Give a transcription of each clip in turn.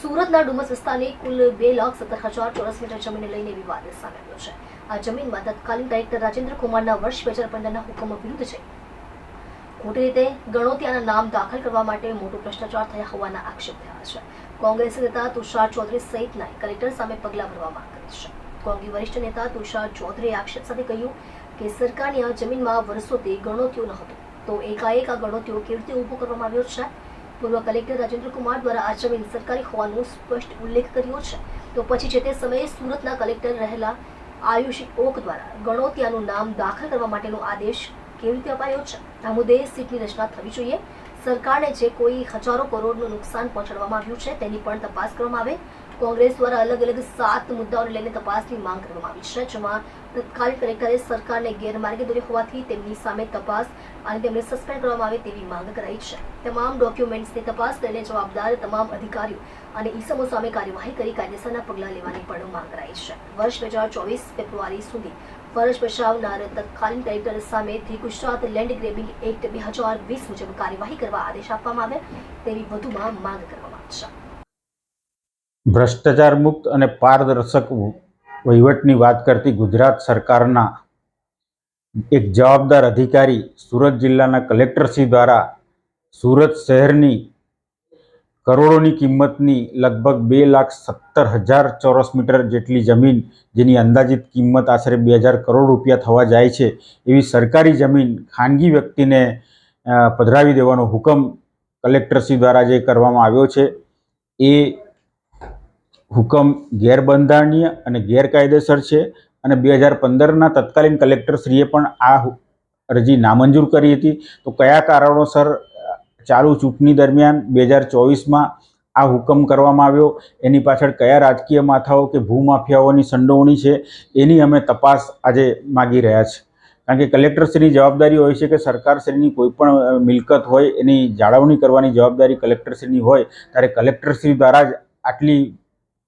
સુરતના ડુમસ વિસ્તારની કુલ બે લાખ સત્તર હજાર ચોરસ મીટર જમીન લઈને વિવાદ સામે આવ્યો છે. આ જમીનમાં તત્કાલીન ડાયરેક્ટર રાજેન્દ્ર કુમારના વર્ષ બે હજાર પંદરના હુકમ વિરુદ્ધ છે. ખોટી રીતે ગણોતિયાના નામ દાખલ કરવા માટે મોટો ભ્રષ્ટાચાર થયા હોવાના આક્ષેપ થયા છે. કોંગ્રેસ નેતા તુષાર ચૌધરી સહિતના કલેક્ટર સામે પગલાં ભરવા માંગ કરી છે. કોંગ્રેસ વરિષ્ઠ નેતા તુષાર ચૌધરીએ આક્ષેપ સાથે કહ્યું કે સરકારની આ જમીનમાં વર્ષોથી ગણોતિયો ન હતો. તો એકાએક આ ગણોતિયો કેવી રીતે ઊભો કરવામાં આવ્યો છે? પૂર્વ કલેક્ટર રાજેન્દ્ર કુમાર દ્વારા આ જમીન સરકારી હોવાનો સ્પષ્ટ ઉલ્લેખ કર્યો છે. તો પછી જે તે સમયે સુરતના કલેક્ટર રહેલા આયુષ ઓક દ્વારા ગણોતિયાનું નામ દાખલ કરવા માટેનો આદેશ કેવી રીતે અપાયો છે? આ મુદ્દે સીટની રચના થવી જોઈએ. સરકારને જે કોઈ હજારો કરોડનું નુકસાન પહોંચાડવામાં આવ્યું છે તેની પણ તપાસ કરવામાં આવે. કોંગ્રેસ દ્વારા અલગ અલગ સાત મુદ્દાઓને લઈને તપાસની માંગ કરવામાં આવી છે, જેમાં તત્કાલીન કલેક્ટરે સરકારને ગેરમાર્ગે દોરી હોવાથી તેમની સામે તપાસ અને તેમને સસ્પેન્ડ કરવામાં આવે તેવી માંગ કરાઈ છે. તમામ ડોક્યુમેન્ટ્સની તપાસ કરીને જવાબદાર તમામ અધિકારીઓ અને ઈસમો સામે કાર્યવાહી કરી કાયદેસરના પગલાં લેવાની પણ માંગ કરાઈ છે. વર્ષ બે હજાર ચોવીસ ફેબ્રુઆરી સુધી ફરજ બજાવનાર તત્કાલીન કલેક્ટર સામેથી ગુજરાત લેન્ડ ગ્રેબિંગ એક્ટ બે હજાર વીસ મુજબ કાર્યવાહી કરવા આદેશ આપવામાં આવે તેવી વધુમાં માંગ કરવામાં આવશે ભ્રષ્ટાચાર મુક્ત અને પારદર્શક વહીવટની વાત કરતી ગુજરાત સરકારના એક જવાબદાર અધિકારી સુરત જિલ્લાના કલેક્ટરશ્રી દ્વારા સુરત શહેરની કરોડોની કિંમતની લગભગ બે લાખ સત્તર હજાર ચોરસ મીટર જેટલી જમીન જેની અંદાજિત કિંમત આશરે બે હજાર કરોડ રૂપિયા થવા જાય છે, એવી સરકારી જમીન ખાનગી વ્યક્તિને પધરાવી દેવાનો હુકમ કલેક્ટરશ્રી દ્વારા જે કરવામાં આવ્યો છે. એ હુકમ ગેરબંધારણીય અને ગેરકાયદેસર છે અને બે હજાર પંદરના તત્કાલીન કલેક્ટરશ્રીએ પણ આ અરજી નામંજૂર કરી હતી. તો કયા કારણોસર ચાલુ ચૂંટણી દરમિયાન બે હજાર ચોવીસમાં આ હુકમ કરવામાં આવ્યો. એની પાછળ કયા રાજકીય માથાઓ કે ભૂમાફિયાઓની સંડોવણી છે એની અમે તપાસ આજે માગી રહ્યા છે કારણ કે કલેક્ટરશ્રીની જવાબદારી હોય છે કે સરકારશ્રીની કોઈ પણ મિલકત હોય એની જાળવણી કરવાની જવાબદારી કલેક્ટરશ્રીની હોય, ત્યારે કલેક્ટરશ્રી દ્વારા જ આટલી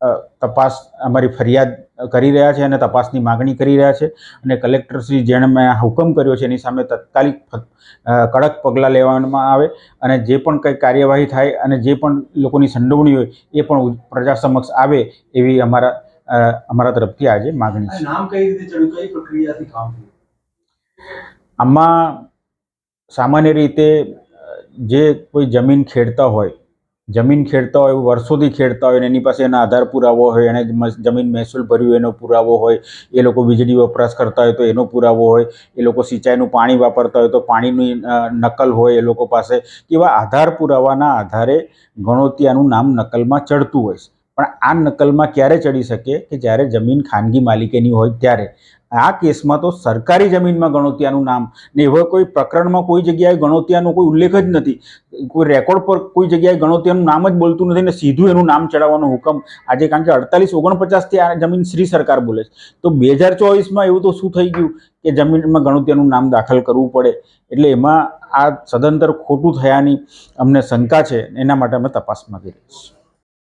તપાસ અમારી ફરિયાદ કરી રહ્યા છે અને તપાસની માગણી કરી રહ્યા છે અને કલેક્ટરશ્રી જેણે મેં હુકમ કર્યો છે એની સામે તત્કાલિક કડક પગલાં લેવામાં આવે અને જે પણ કંઈ કાર્યવાહી થાય અને જે પણ લોકોની સંડોવણી હોય એ પણ પ્રજા સમક્ષ આવે એવી અમારા અમારા તરફથી આજે માગણી છે. નામ કઈ રીતે ચડ્યું? કઈ પ્રક્રિયાથી કામ થયું? આમાં સામાન્ય રીતે જે કોઈ જમીન ખેડતા હોય જમીન ખેડતા હોય, વર્ષોથી ખેડતા હોય અને એની પાસે એના આધાર પુરાવો હોય, એને જમીન મહેસૂલ ભર્યું એનો પુરાવો હોય, એ લોકો વીજળી વપરાશ કરતા હોય તો એનો પુરાવો હોય, એ લોકો સિંચાઈનું પાણી વાપરતા હોય તો પાણીની નકલ હોય એ લોકો પાસે એવા આધાર પુરાવાના આધારે ગણોતિયાનું નામ નકલમાં ચડતું હોય છે. પણ આ નકલમાં ક્યારે ચડી શકે? કે જ્યારે જમીન ખાનગી માલિકીની હોય ત્યારે. આ કેસમાં તો સરકારી જમીનમાં ગણોતિયાનું નામ ને એવા કોઈ પ્રકરણમાં કોઈ જગ્યાએ ગણોતિયાનો કોઈ ઉલ્લેખ જ નથી. કોઈ રેકોર્ડ પર કોઈ જગ્યાએ ગણોતિયાનું નામ જ બોલતું નથી ને સીધું એનું નામ ચડાવવાનો હુકમ આજે કારણ કે અડતાલીસ ઓગણપચાસથી આ જમીન શ્રી સરકાર બોલે છે. તો બે હજાર ચોવીસમાં એવું તો શું થઈ ગયું કે જમીનમાં ગણોતિયાનું નામ દાખલ કરવું પડે? એટલે એમાં આ સદંતર ખોટું થયાની અમને શંકા છે. એના માટે અમે તપાસ માંગી છીએ.